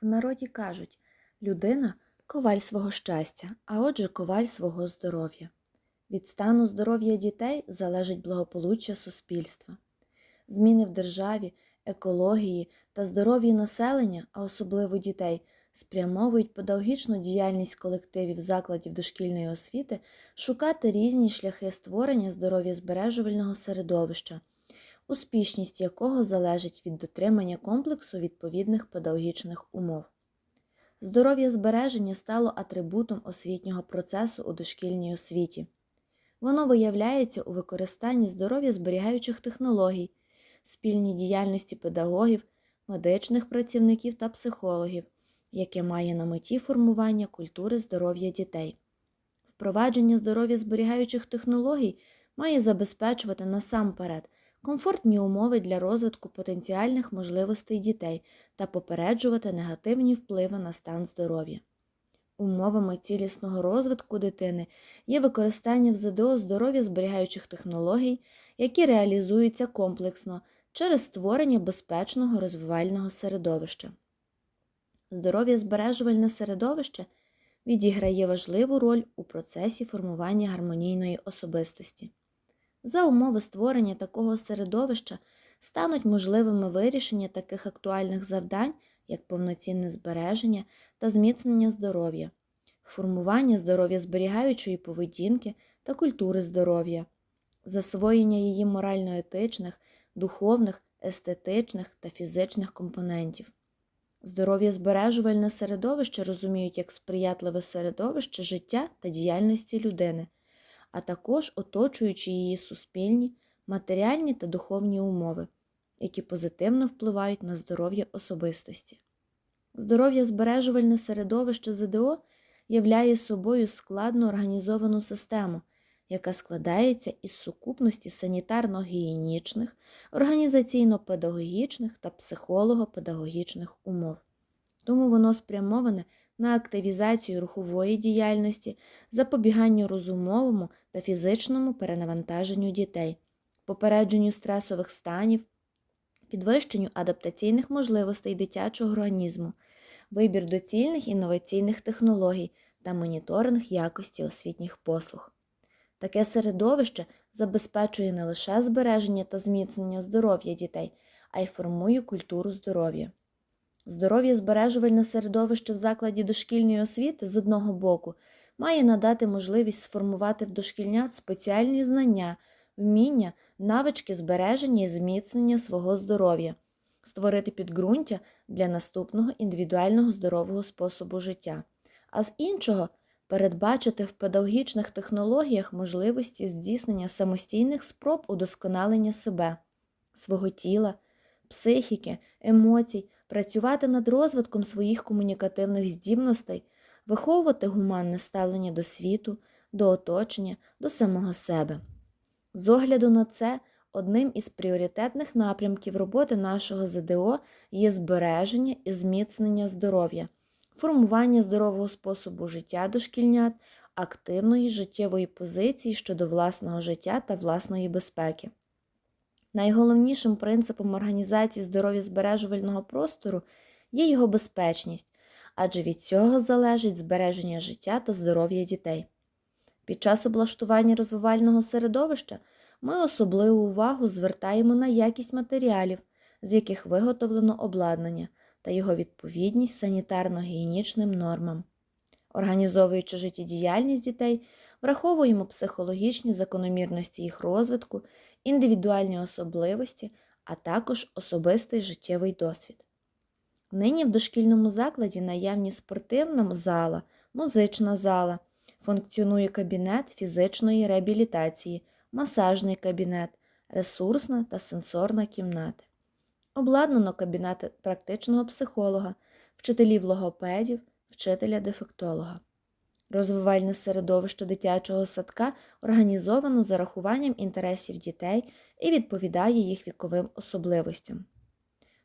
В народі кажуть людина коваль свого щастя, а отже коваль свого здоров'я. Від стану здоров'я дітей залежить благополуччя суспільства. Зміни в державі, екології та здоров'ї населення, а особливо дітей, спрямовують педагогічну діяльність колективів закладів дошкільної освіти шукати різні шляхи створення здоров'язбережувального середовища, успішність якого залежить від дотримання комплексу відповідних педагогічних умов. Здоров'я збереження стало атрибутом освітнього процесу у дошкільній освіті. Воно виявляється у використанні здоров'я зберігаючих технологій, спільній діяльності педагогів, медичних працівників та психологів, яке має на меті формування культури здоров'я дітей. Впровадження здоров'я зберігаючих технологій має забезпечувати насамперед комфортні умови для розвитку потенціальних можливостей дітей та попереджувати негативні впливи на стан здоров'я. Умовами цілісного розвитку дитини є використання в ЗДО здоров'я зберігаючих технологій, які реалізуються комплексно через створення безпечного розвивального середовища. Здоров'я збережувальне середовище відіграє важливу роль у процесі формування гармонійної особистості. За умови створення такого середовища стануть можливими вирішення таких актуальних завдань, як повноцінне збереження та зміцнення здоров'я, формування здоров'я зберігаючої поведінки та культури здоров'я, засвоєння її морально-етичних, духовних, естетичних та фізичних компонентів. Здоров'я збережувальне середовище розуміють як сприятливе середовище життя та діяльності людини, а також оточуючи її суспільні, матеріальні та духовні умови, які позитивно впливають на здоров'я особистості. Здоров'я збережувальне середовище ЗДО являє собою складно організовану систему, яка складається із сукупності санітарно-гігієнічних, організаційно-педагогічних та психолого-педагогічних умов. Тому воно спрямоване на активізацію рухової діяльності, запобіганню розумовому та фізичному перенавантаженню дітей, попередженню стресових станів, підвищенню адаптаційних можливостей дитячого організму, вибір доцільних інноваційних технологій та моніторинг якості освітніх послуг. Таке середовище забезпечує не лише збереження та зміцнення здоров'я дітей, а й формує культуру здоров'я. Здоров'я збережувальне середовище в закладі дошкільної освіти з одного боку має надати можливість сформувати в дошкільнят спеціальні знання, вміння, навички збереження і зміцнення свого здоров'я, створити підґрунтя для наступного індивідуального здорового способу життя, а з іншого передбачити в педагогічних технологіях можливості здійснення самостійних спроб удосконалення себе, свого тіла, психіки, емоцій, працювати над розвитком своїх комунікативних здібностей, виховувати гуманне ставлення до світу, до оточення, до самого себе. З огляду на це, одним із пріоритетних напрямків роботи нашого ЗДО є збереження і зміцнення здоров'я, формування здорового способу життя дошкільнят, активної життєвої позиції щодо власного життя та власної безпеки. Найголовнішим принципом організації здоров'я збережувального простору є його безпечність, адже від цього залежить збереження життя та здоров'я дітей. Під час облаштування розвивального середовища ми особливу увагу звертаємо на якість матеріалів, з яких виготовлено обладнання та його відповідність санітарно-гігієнічним нормам. Організовуючи життєдіяльність дітей, враховуємо психологічні закономірності їх розвитку, індивідуальні особливості, а також особистий життєвий досвід. Нині в дошкільному закладі наявні спортивна зала, музична зала, функціонує кабінет фізичної реабілітації, масажний кабінет, ресурсна та сенсорна кімнати. Обладнано кабінети практичного психолога, вчителів логопедів, вчителя-дефектолога. Розвивальне середовище дитячого садка організовано з урахуванням інтересів дітей і відповідає їх віковим особливостям.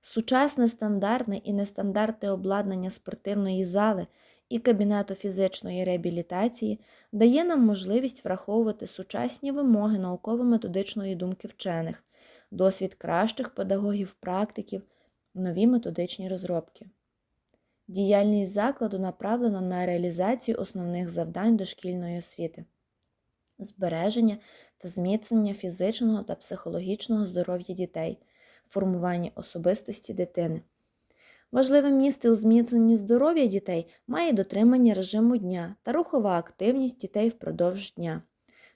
Сучасне стандартне і нестандартне обладнання спортивної зали і кабінету фізичної реабілітації дає нам можливість враховувати сучасні вимоги науково-методичної думки вчених, досвід кращих педагогів-практиків, нові методичні розробки. Діяльність закладу направлена на реалізацію основних завдань дошкільної освіти, збереження та зміцнення фізичного та психологічного здоров'я дітей, формування особистості дитини. Важливе місце у зміцненні здоров'я дітей має дотримання режиму дня та рухова активність дітей впродовж дня.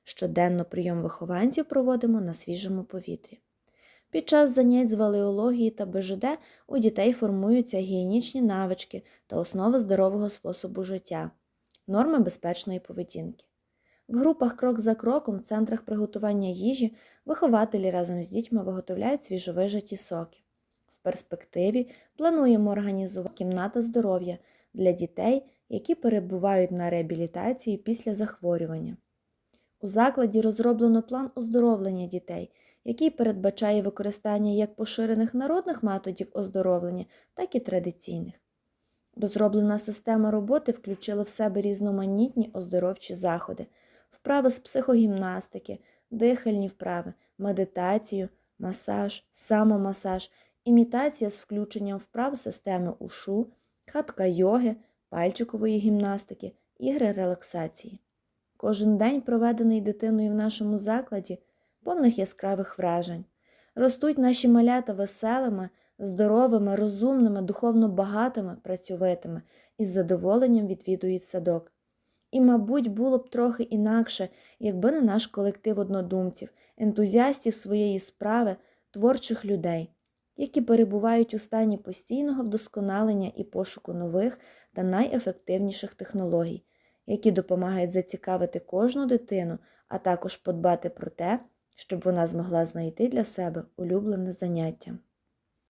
Щоденно прийом вихованців проводимо на свіжому повітрі. Під час занять з валеології та БЖД у дітей формуються гігієнічні навички та основи здорового способу життя, норми безпечної поведінки. В групах крок за кроком в центрах приготування їжі вихователі разом з дітьми виготовляють свіжовижаті соки. В перспективі плануємо організувати кімната здоров'я для дітей, які перебувають на реабілітації після захворювання. У закладі розроблено план оздоровлення дітей, який передбачає використання як поширених народних методів оздоровлення, так і традиційних. Розроблена система роботи включила в себе різноманітні оздоровчі заходи, вправи з психогімнастики, дихальні вправи, медитацію, масаж, самомасаж, імітація з включенням вправ системи ушу, хатка йоги, пальчикової гімнастики, ігри релаксації. Кожен день, проведений дитиною в нашому закладі, повних яскравих вражень. Ростуть наші малята веселими, здоровими, розумними, духовно багатими, працьовитими і з задоволенням відвідують садок. І, мабуть, було б трохи інакше, якби не наш колектив однодумців, ентузіастів своєї справи, творчих людей, які перебувають у стані постійного вдосконалення і пошуку нових та найефективніших технологій, які допомагають зацікавити кожну дитину, а також подбати про те, щоб вона змогла знайти для себе улюблене заняття.